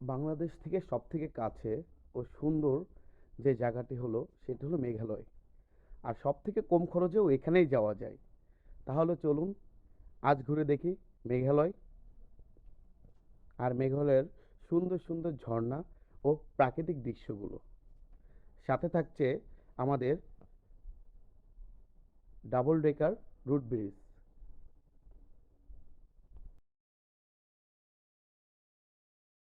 বাংলাদেশ থেকে সব থেকে কাছে ও সুন্দর যে জায়গাটি হলো, সেটি হলো মেঘালয়। আর সব থেকে কম খরচেও এখানেই যাওয়া যায়। তাহলে চলুন, আজ ঘুরে দেখি মেঘালয় আর মেঘালয়ের সুন্দর সুন্দর ঝর্ণা ও প্রাকৃতিক দৃশ্যগুলো। সাথে থাকছে আমাদের double decker route bridge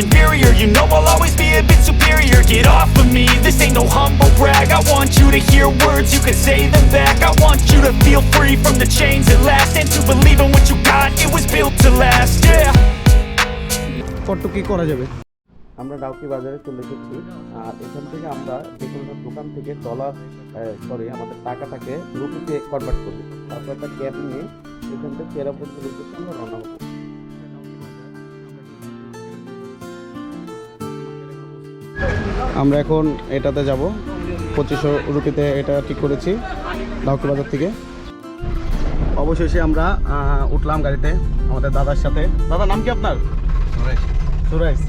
Inferior, you know I'll always be a bit superior Get off of me, this ain't no humble brag I want you to hear words, you can say them back I want you to feel free from the chains at last And to believe in what you got, it was built to last, yeah কত কি করা যাবে আমরা ডাউকি বাজারে চলে এসেছি আর এখান থেকে আমরা যে কোনো দোকান থেকে ডলার সরি আমাদের টাকাটাকে রুপিতে কনভার্ট করব তারপর একটা ক্যাব নিয়ে এখান থেকে চেরাপুর আমরা রওনা হব আমরা এখন এটাতে যাব। পঁচিশশো রুপিতে এটা ঠিক করেছি ডাউকি বাজার থেকে। অবশেষে আমরা উঠলাম গাড়িতে আমাদের দাদার সাথে। দাদা নাম কি আপনার? সুরাইজ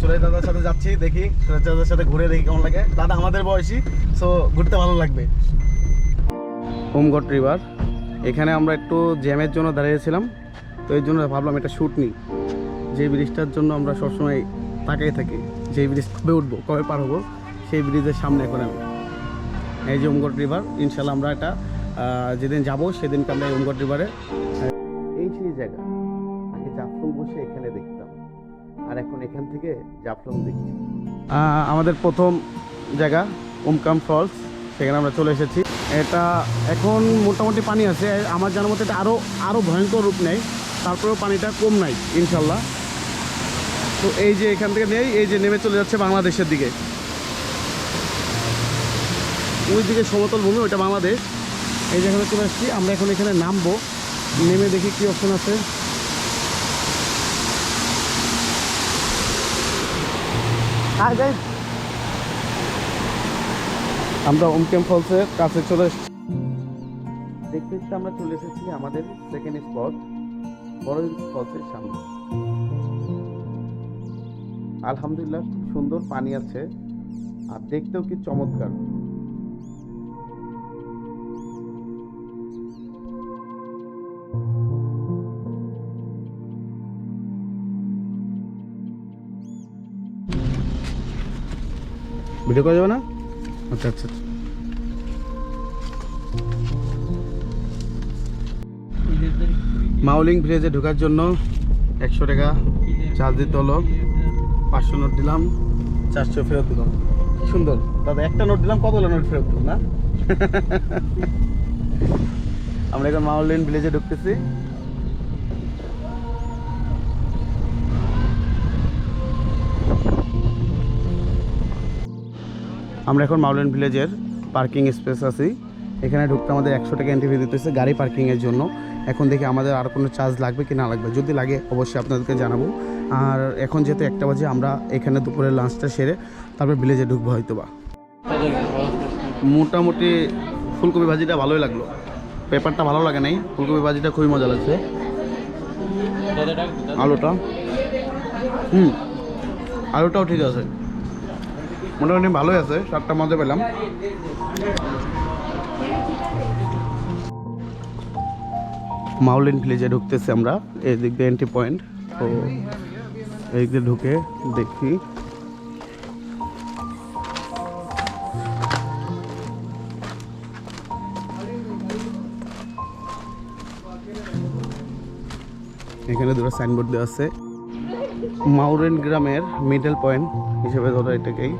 সুরাইজ দাদার সাথে যাচ্ছি দেখি। সুরাইজ দাদার সাথে ঘুরে দেখি কেমন লাগে। দাদা আমাদের বয়সী সো ঘুরতে ভালো লাগবে। হোমগট রিভার। এখানে আমরা একটু জ্যামের জন্য দাঁড়িয়েছিলাম তো এই জন্য ভাবলাম এটা শ্যুট নিই যে ব্রিজটার জন্য আমরা সবসময় তাকাই থাকি। যে ব্রিজ কবে উঠবো, কবে পার হব, সেই ব্রিজের সামনে এখন আমি। এই যে ওমগট রিভার ইনশাল্লাহ আমরা এটা যেদিন যাব সেদিনকে আমরা এই ওমগট রিভারে এই সেই জায়গা, আগে জাফলং বসে এখানে দেখতাম, আর এখন এখান থেকে জাফলং দেখছি। আমাদের প্রথম জায়গা ওমকাম ফলস সেখানে আমরা চলে এসেছি। এটা এখন মোটামুটি পানি আছে, আমার জানার মতে এটা আরও আরও ভয়ঙ্কর রূপ নেয়, তারপরেও পানিটা কম নাই ইনশাল্লাহ তো এই যে এখান থেকে নেই এই যে নেমে চলে যাচ্ছে বাংলাদেশের দিকে। ওই দিকে সমতল ভূমি ওইটা বাংলাদেশ। এই যেখানে চলে আসছি আমরা এখন এখানে নামবো। নেমে দেখি কি অপশন আছে। আমরা ওমকেম ফলসের কাছে চলে এসেছি। দেখতে দেখতে আমরা চলে এসেছি আমাদের সেকেন্ড স্পট বড় ফলসের সামনে। আলহামদুলিল্লাহ সুন্দর পানি আছে। আর দেখতেও কি চমৎকার। ভিডিও করা যাবে না? আচ্ছা আচ্ছা। আচ্ছা। মাউলিং ভিলেজে ঢোকার জন্য একশো টাকা চার্জ দিতে হলো। পাঁচশো নোট দিলাম, চারশো ফেরত দিলাম। কি সুন্দর। দাদা, একটা নোট দিলাম কতগুলো নোট ফেরত দিলাম, না? আমরা এখন মাউলিন ভিলেজে ঢুকতেছি। আমরা এখন মাউলেন ভিলেজের পার্কিং স্পেস আছি। এখানে ঢুকতে আমাদের একশো টাকা এন্ট্রি ফি দিতেছে গাড়ি পার্কিংয়ের জন্য। এখন দেখি আমাদের আর কোনো চার্জ লাগবে কি না লাগবে। যদি লাগে অবশ্যই আপনাদেরকে জানাব। আর এখন যেহেতু একটা বাজে, আমরা এখানে দুপুরে লাঞ্চটা সেরে তারপর ভিলেজে ঢুকবো হয়তো বা মোটামুটি ফুলকপি ভাজিটা ভালোই লাগল। পেপারটা ভালো লাগে নাই। ফুলকপি ভাজিটা খুবই মজা লাগছে। আলুটা? হুম, আলুটাও ঠিক আছে। মোটামুটি ভালোই আছে সাতটা মজা পেলাম। মাউলিন ভিলেজে ঢুকতেছি আমরা। এই দিক দিয়ে এন্ট্রি পয়েন্ট তো এইদিকে ঢুকে দেখি। এখানে দুটো সাইনবোর্ড দেওয়া আছে। মাউরেন গ্রামের মিডল পয়েন্ট হিসেবে ধরো এটাকেই।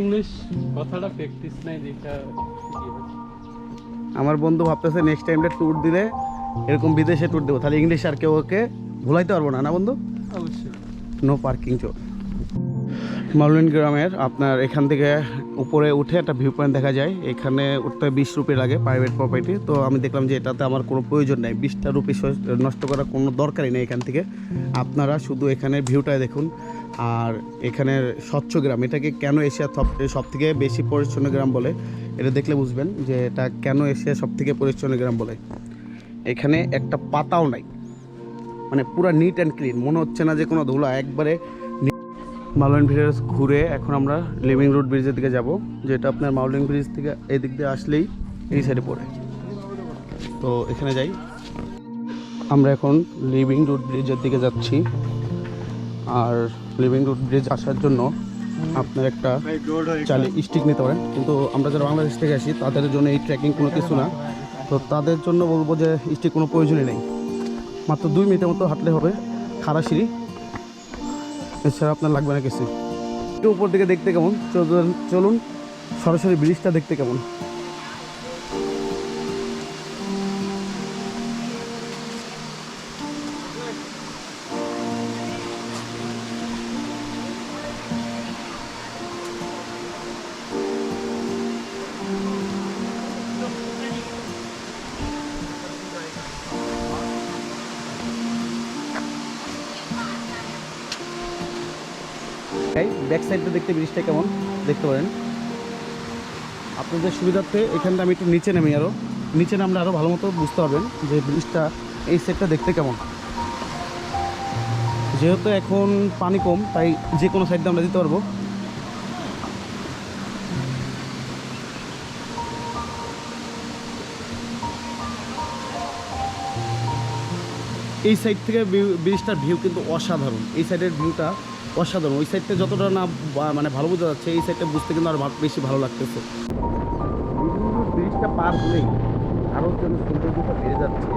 ইংলিশ কথাটা প্র্যাকটিস নাই দেখা আমার বন্ধু ভাবতেছে নেক্সট টাইমটা ট্যুর দিলে এরকম বিদেশে ট্যুর দেবো। তাহলে ইংলিশ আর কেউ ওকে ভুলাইতে পারব না না বন্ধু? অবশ্যই। নো পার্কিং চো মাউলিন গ্রামের আপনার এখান থেকে উপরে উঠে একটা ভিউ পয়েন্ট দেখা যায়। এখানে উঠতে বিশ রুপি লাগে প্রাইভেট প্রপার্টি তো আমি দেখলাম যে এটাতে আমার কোনো প্রয়োজন নেই। বিশটা রুপি নষ্ট করার কোনো দরকারই নেই এখান থেকে। আপনারা শুধু এখানে ভিউটাই দেখুন। আর এখানের স্বচ্ছ গ্রাম, এটাকে কেন এশিয়া সব থেকে বেশি পরিচ্ছন্ন গ্রাম বলে? এটা দেখলে বুঝবেন যে এটা কেন এশিয়া সব থেকে পরিচ্ছন্ন গ্রাম বলে। এখানে একটা পাতাও নাই। মানে পুরো নিট অ্যান্ড ক্লিন মনে হচ্ছে না যে কোনো ধুলা, একবারে মাউলিন ভিলেজ ঘুরে এখন আমরা লিভিং রোড ব্রিজের দিকে যাব, যেটা আপনার মাউলিন ব্রিজ থেকে এই দিক দিয়ে আসলেই এই সাইডে পড়ে। তো এখানে যাই। আমরা এখন লিভিং রোড ব্রিজের দিকে যাচ্ছি। আর লিভিং রুট ব্রিজ আসার জন্য আপনার একটা চালে স্টিক নিতে পারেন। কিন্তু আমরা যারা বাংলাদেশ থেকে আসি, তাদের জন্য এই ট্রেকিং কোনো কিছু না। তো তাদের জন্য বলব যে স্টিক কোনো প্রয়োজনই নেই। মাত্র দুই মিনিটের মতো হাঁটলে হবে খাড়া সিঁড়ি এছাড়া আপনার লাগবে না কিছু। একটু উপর দিকে দেখতে কেমন? চলুন সরাসরি ব্রিজটা দেখতে কেমন? এই ব্যাক সাইডটা দেখতে ব্রিজটা কেমন? দেখতে পারেন। আপনাদের সুবিধার্থে এখানটা আমি একটু নিচে নেমে আরও নিচে নামলে আরও ভালো মতো বুঝতে পারবেন যে ব্রিজটা এই সাইডটা দেখতে কেমন। যেহেতু এখন পানি কম, তাই যে কোনো সাইডটা আমরা দিতে পারব। এই সাইড থেকে ব্রিজটার ভিউ কিন্তু অসাধারণ। এই সাইডের ভিউটা অসাধারণ। ওই সাইডটা যতটা না মানে ভালো বোঝা যাচ্ছে, এই সাইডটা বুঝতে কিন্তু আর বেশি ভালো লাগতেছে। ব্রিজটা পার হলেই আরও যেন সৌন্দর্যটা বেড়ে যাচ্ছে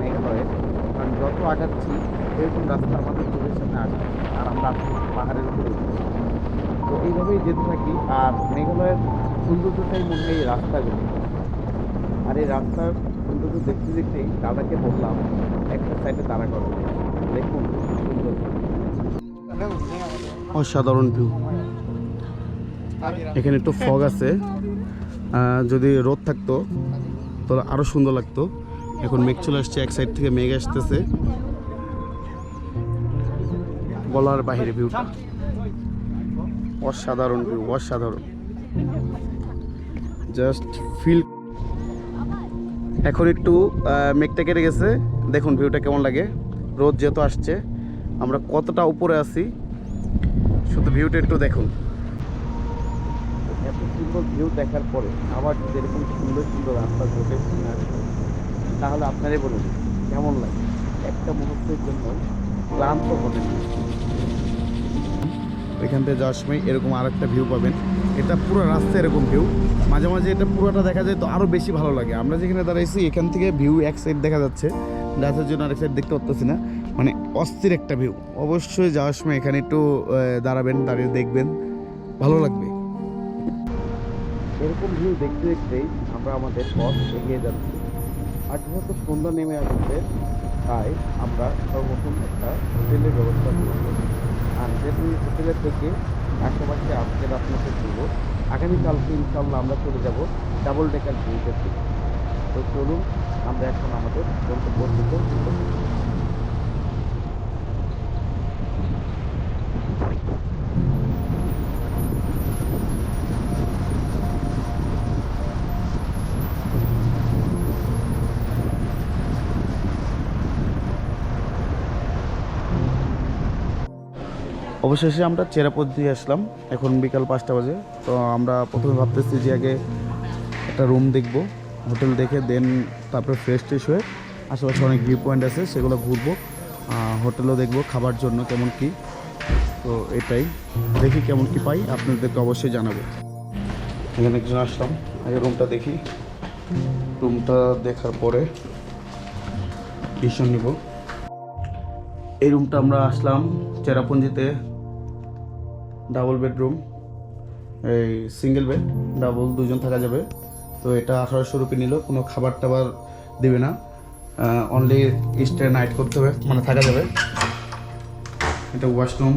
মেঘালয়ের কারণ যত আগাচ্ছি, এরকম রাস্তা আমাদের চোখের সামনে আসছে আর আমরা পাহাড়ের উপরে। তো এইভাবেই যেতে থাকি, আর মেঘালয়ের সৌন্দর্যটাই মনে হয় এই রাস্তাগুলো। আর এই রাস্তার সৌন্দর্য দেখতে দেখতেই দাদাকে বললাম, একটা সাইডে দাঁড়া করো, দেখুন কি সুন্দর। অসাধারণ ভিউ এখানে একটু ফগ আছে। যদি রোদ থাকতো, তাহলে আরও সুন্দর লাগতো। এখন মেঘ চলে আসছে, এক সাইড থেকে মেঘ আসতেছে। বলার বাহিরে ভিউটা অসাধারণ ভিউ অসাধারণ। জাস্ট ফিল এখন একটু মেঘটা কেটে গেছে। দেখুন ভিউটা কেমন লাগে। রোদ যেহেতু আসছে আমরা কতটা উপরে আছি শুধু ভিউটা একটু দেখুন। এত সুন্দর ভিউ দেখার পরে আবার যদি এরকম সুন্দর সুন্দর রাস্তা ঘটে তাহলে আপনারাই বলুন কেমন লাগে? একটা মুহূর্তের জন্য ক্লান্ত হবেন না। এখান থেকে যাওয়ার সময় এরকম আর একটা ভিউ পাবেন। এটা পুরো রাস্তা এরকম ভিউ মাঝে মাঝে এটা পুরোটা দেখা যায় তো আরও বেশি ভালো লাগে। আমরা যেখানে দাঁড়াইছি এখান থেকে ভিউ এক সাইড দেখা যাচ্ছে। গাছের জন্য আরেক সাইড দেখতে পারতেছি না। মানে অস্থির একটা ভিউ অবশ্যই যাওয়ার সময় এখানে একটু দাঁড়াবেন, দাঁড়িয়ে দেখবেন। ভালো লাগবে। এরকম ভিউ দেখতে দেখতেই আমরা আমাদের পথ এগিয়ে যাচ্ছি। আর যেহেতু সন্ধ্যা নেমে আসছে, তাই আমরা সর্বপ্রথম একটা হোটেলের ব্যবস্থা করব। আর যেহেতু হোটেলের থেকে আশেপাশে আজকের আপনাকে দেবো আগামীকালকে ইনশাল্লাহ আমরা চলে যাব ডাবল ডেকার দিকে। তো চলুন, আমরা এখন আমাদের গন্তব্যের অবশেষে আমরা চেরাপথ দিয়ে আসলাম। এখন বিকাল পাঁচটা বাজে। তো আমরা প্রথমে ভাবতেছি যে আগে একটা রুম দেখব, হোটেল দেখে দেন তারপরে ফ্রেশ ট্রেশ হয়ে আশেপাশে অনেক ভিউ পয়েন্ট আছে, সেগুলো ঘুরবো হোটেলও দেখব, খাবার জন্য কেমন কি। তো এটাই। দেখি কেমন কি পাই, আপনাদেরকে অবশ্যই জানাব। এখানে একজন আসলাম। আগে রুমটা দেখি। রুমটা দেখার পরে ডিসিশন নিব। এই রুমটা আমরা আসলাম চেরাপুঞ্জিতে। ডাবল বেডরুম, এই সিঙ্গেল বেড ডাবল দুজন থাকা যাবে। তো এটা আঠারোশো রুপি নিল, কোনো খাবার টাবার দেবে না। অনলি স্টে নাইট করতে হবে মানে থাকা যাবে। এটা ওয়াশরুম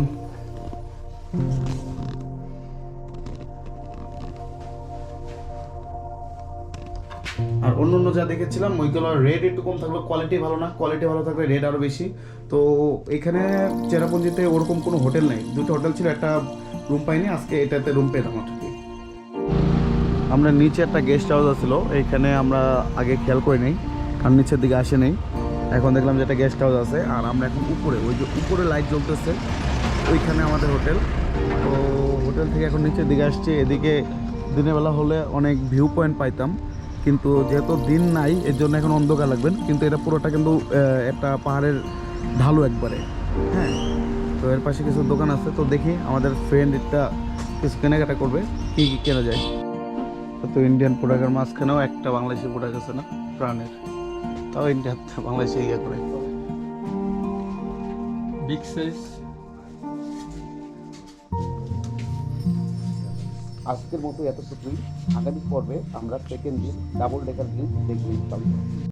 আর অন্য অন্য যা দেখেছিলাম ওইগুলো রেড একটু কম থাকল কোয়ালিটি ভালো না কোয়ালিটি ভালো থাকলে রেট আরও বেশি। তো এখানে চেরাপুঞ্জিতে ওরকম কোনো হোটেল নেই। দুটো হোটেল ছিল, একটা রুম পাইনি, আজকে এটাতে রুম পেলাম আর কি। আমরা নিচে একটা গেস্ট হাউস আছিল, এইখানে আমরা আগে খেয়াল করি নাই কারণ নিচের দিকে আসে নেই। এখন দেখলাম যে একটা গেস্ট হাউস আছে, আর আমরা এখন উপরে, ওই যে উপরে লাইট জ্বলতেছে, ওইখানে আমাদের হোটেল। তো হোটেল থেকে এখন নিচের দিকে আসছে, এদিকে দিনের বেলা হলে অনেক ভিউ পয়েন্ট পাইতাম। কিন্তু যেহেতু দিন নাই, এর জন্য এখন অন্ধকার লাগবেন কিন্তু এটা পুরোটা কিন্তু একটা পাহাড়ের ঢালু একবারে। হ্যাঁ? তো এর পাশে কিছু দোকান আছে, তো দেখি আমাদের ফ্রেন্ড এটা কিছু কেনাকাটা করবে, কী কী কেনা যায়। তো ইন্ডিয়ান প্রোডাক্টের মাঝখানেও একটা বাংলাদেশি প্রোডাক্ট আছে না, প্রাণের। তাও ইন্ডিয়া বাংলাদেশে ইয়ে করে। বিগ সাইজ আজকের মতো এতটুকুই। আগামী পর্বে আমরা সেকেন্ড দিন ডাবল ডেকার দিন দেখব ইনশাল্লাহ